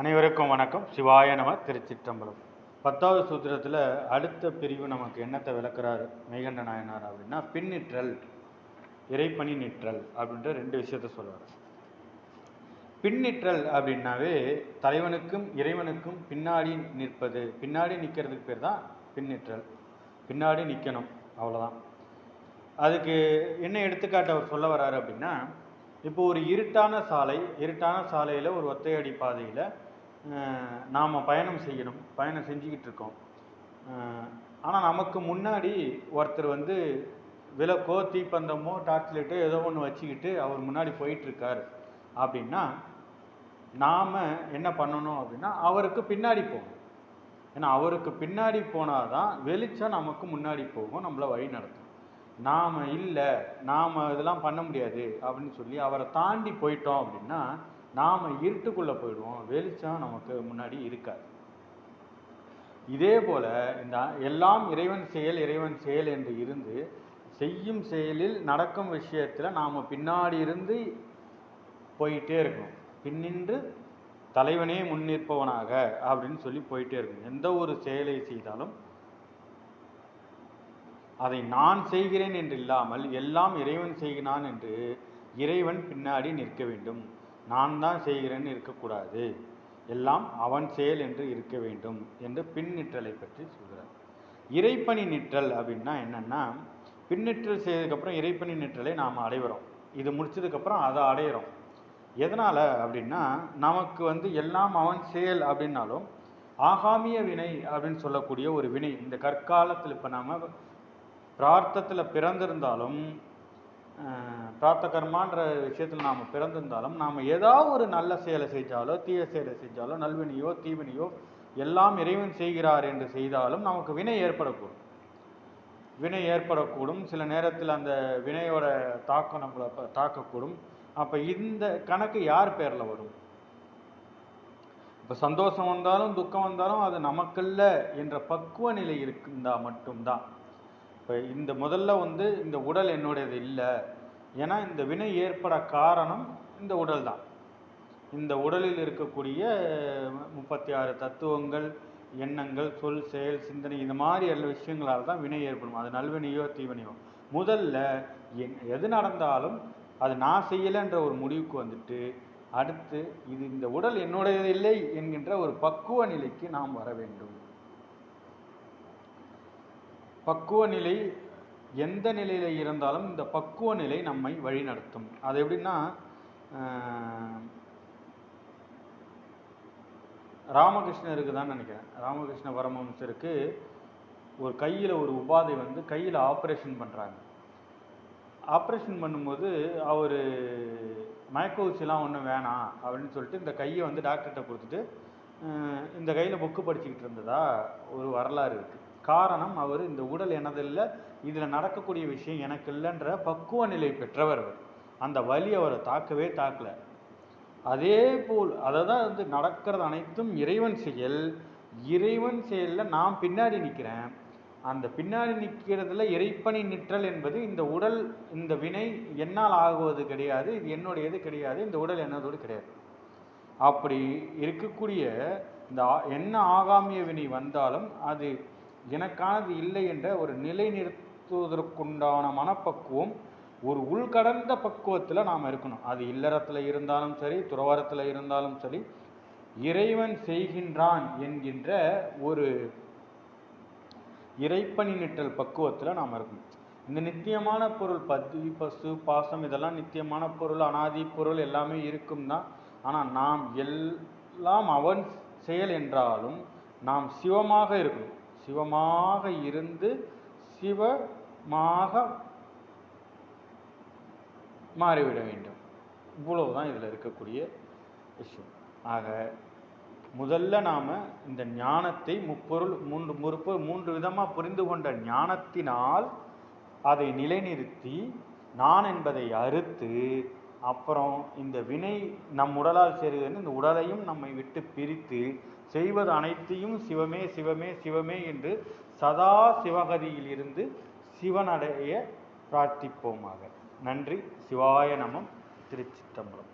அனைவருக்கும் சிவாய நம திருச்சிற்றம்பலம். பத்தாவது சூத்திரத்தில் அடுத்த பிரிவு நமக்கு என்னத்தை விளக்குறாரு? மெய்கண்ட நாயனார் அப்படின்னா பின்னிற்றல் இறைப்பணி நிற்றல் அப்படின்ற ரெண்டு விஷயத்த சொல்றாரு பின்னிற்றல் அப்படின்னாவே தலைவனுக்கும் இறைவனுக்கும் பின்னாடி நிற்பது. பின்னாடி நிற்கிறதுக்கு பேர் தான் பின்னிற்றல். பின்னாடி நிற்கணும் அவ்வளோதான் அதுக்கு என்ன எடுத்துக்காட்டு அவர் சொல்ல வர்றாரு அப்படின்னா இப்போ ஒரு இருட்டான சாலை இருட்டான சாலையில் ஒரு ஒத்தையடி பாதையில் நாம் பயணம் செய்யணும். பயணம் செஞ்சுக்கிட்டு இருக்கோம். ஆனால் நமக்கு முன்னாடி ஒருத்தர் வந்து விளக்கோ தீப்பந்தமோ டார்ச் லைட்டோ ஏதோ ஒன்று வச்சுக்கிட்டு அவர் முன்னாடி போயிட்டுருக்கார் அப்படின்னா நாம் என்ன பண்ணணும் அப்படின்னா அவருக்கு பின்னாடி போகணும். ஏன்னா அவருக்கு பின்னாடி போனால் தான் வெளிச்சம் நமக்கு முன்னாடி போகும் நம்மளை வழி நடத்தும். நாம் இல்லை நாம் இதெல்லாம் பண்ண முடியாது அப்படின்னு சொல்லி அவரை தாண்டி போயிட்டோம் அப்படின்னா நாம் இருட்டுக்குள்ளே போயிடுவோம். வெளிச்சம் நமக்கு முன்னாடி இருக்காது. இதே போல இந்த எல்லாம் இறைவன் செயல் இறைவன் செயல் என்று இருந்து செய்யும் செயலில் நடக்கும் விஷயத்தில் நாம் பின்னாடி இருந்து போயிட்டே இருக்கணும். பின்னின்று தலைவனே முன்னிற்பவனாக அப்படின்னு சொல்லி போயிட்டே இருக்கணும். எந்த ஒரு செயலை செய்தாலும் அதை நான் செய்கிறேன் என்று இல்லாமல் எல்லாம் இறைவன் செய்கிறான் என்று இறைவன் பின்னாடி நிற்க வேண்டும். நான் தான் செய்கிறேன்னு இருக்கக்கூடாது. எல்லாம் அவன் செயல் என்று இருக்க வேண்டும் என்று பின்னிற்றலை பற்றி சொல்கிறார். இறைப்பணி நிற்றல் அப்படின்னா என்னென்னா பின்னிற்றல் செய்ததுக்கப்புறம் இறைப்பணி நிற்றலை நாம் அடைகிறோம். இது முடிச்சதுக்கப்புறம் அதை அடையிறோம் எதனால் அப்படின்னா நமக்கு வந்து எல்லாம் அவன் செயல் அப்படின்னாலும் ஆகாமிய வினை அப்படின்னு சொல்லக்கூடிய ஒரு வினை இந்த கற்காலத்தில் இப்போ நாம் பிரார்த்தத்தில் பிறந்திருந்தாலும் பிராத்த கர்மான்ற விஷயத்தில் நாம் பிறந்திருந்தாலும் நாம் ஏதாவது ஒரு நல்ல செயலை செஞ்சாலோ தீய செயலை செஞ்சாலோ நல்வினையோ தீவினையோ எல்லாம் இறைவன் செய்கிறார் என்று செய்தாலும் நமக்கு வினை ஏற்படக்கூடும். வினை ஏற்படக்கூடும். சில நேரத்தில் அந்த வினையோட தாக்கம் நம்மளை தாக்கக்கூடும். அப்போ இந்த கணக்கு யார் பேரில் வரும்? இப்போ சந்தோஷம் வந்தாலும் துக்கம் வந்தாலும் அது நமக்கல்ல என்ற பக்குவ நிலை இருந்தால் மட்டும்தான். இப்போ இந்த முதல்ல வந்து இந்த உடல் என்னுடையது இல்லை. ஏன்னா இந்த வினை ஏற்பட காரணம் இந்த உடல் தான். இந்த உடலில் இருக்கக்கூடிய முப்பத்தி ஆறு தத்துவங்கள் எண்ணங்கள் சொல் செயல் சிந்தனை இந்த மாதிரி எல்லா விஷயங்களால் தான் வினை ஏற்படும். அது நல்வினையோ தீவினையோ. முதல்ல எது நடந்தாலும் அது நான் செய்யலைன்ற ஒரு முடிவுக்கு வந்துட்டு அடுத்து இது இந்த உடல் என்னுடையது இல்லை என்கின்ற ஒரு பக்குவ நிலைக்கு நாம் வர வேண்டும். பக்குவ நிலை எந்த நிலையில் இருந்தாலும் இந்த பக்குவ நிலை நம்மை வழிநடத்தும். அது எப்படின்னா ராமகிருஷ்ணருக்கு தான் நினைக்கிறேன். ராமகிருஷ்ண பரமஹம்சருக்கு ஒரு கையில் ஒரு உபாதை வந்து கையில் ஆப்ரேஷன் பண்ணுறாங்க ஆப்ரேஷன் பண்ணும்போது அவர் மயக்க ஊசிலாம் ஒன்றும் வேணாம் அப்படின்னு சொல்லிட்டு இந்த கையை வந்து டாக்டர்கிட்ட கொடுத்துட்டு இந்த கையில் புக்கு படிச்சுக்கிட்டு இருந்ததா? ஒரு வரலாறு இருக்குது காரணம் அவர் இந்த உடல் எனதில்லை இதில் நடக்கக்கூடிய விஷயம் எனக்கு இல்லைன்ற பக்குவ நிலை பெற்றவர் அவர். அந்த வலி அவரை தாக்கவே தாக்கல. அதே போல் அதை தான் வந்து நடக்கிறது அனைத்தும் இறைவன் செயல். இறைவன் செயலில் நான் பின்னாடி நிற்கிறேன் அந்த பின்னாடி நிற்கிறதுல இறைப்பணி நிற்றல் என்பது இந்த உடல் இந்த வினை என்னால் ஆகுவது கிடையாது இது என்னுடையது கிடையாது இந்த உடல் என்னதோடு கிடையாது. அப்படி இருக்கக்கூடிய இந்த என்ன ஆகாமிய வினை வந்தாலும் அது எனக்கானது இல்லை என்ற ஒரு நிலை நிறுத்துவதற்குண்டான மனப்பக்குவம் ஒரு உள்கடந்த பக்குவத்தில் நாம் இருக்கணும். அது இல்லறத்தில் இருந்தாலும் சரி துறவரத்தில் இருந்தாலும் சரி இறைவன் செய்கின்றான் என்கின்ற ஒரு இறைப்பணி நிற்றல் பக்குவத்தில் நாம் இருக்கணும். இந்த நித்தியமான பொருள் பத்தி பசு பாசம் இதெல்லாம் நித்தியமான பொருள் அனாதி பொருள் எல்லாமே இருக்கும் தான். ஆனால் நாம் எல்லாம் அவன் செயல் என்றாலும் நாம் சிவமாக இருக்கணும். சிவமாக இருந்து சிவமாக மாறிவிட வேண்டும். இவ்வளவுதான் இதில் இருக்கக்கூடிய விஷயம். ஆக முதல்ல நாம் இந்த ஞானத்தை முப்பொருள் மூன்று முற்பு மூன்று விதமாக புரிந்து கொண்ட ஞானத்தினால் அதை நிலைநிறுத்தி நான் என்பதை அறுத்து அப்புறம் இந்த வினை நம் உடலால் சேருகிறது இந்த உடலையும் நம்மை விட்டு பிரித்து செய்வது அனைத்தையும் சிவமே சிவமே சிவமே என்று சதா சிவகதியில் இருந்து சிவனடைய பிரார்த்திப்போமாக. நன்றி. சிவாய நமம் திருச்சித்தம்பலம்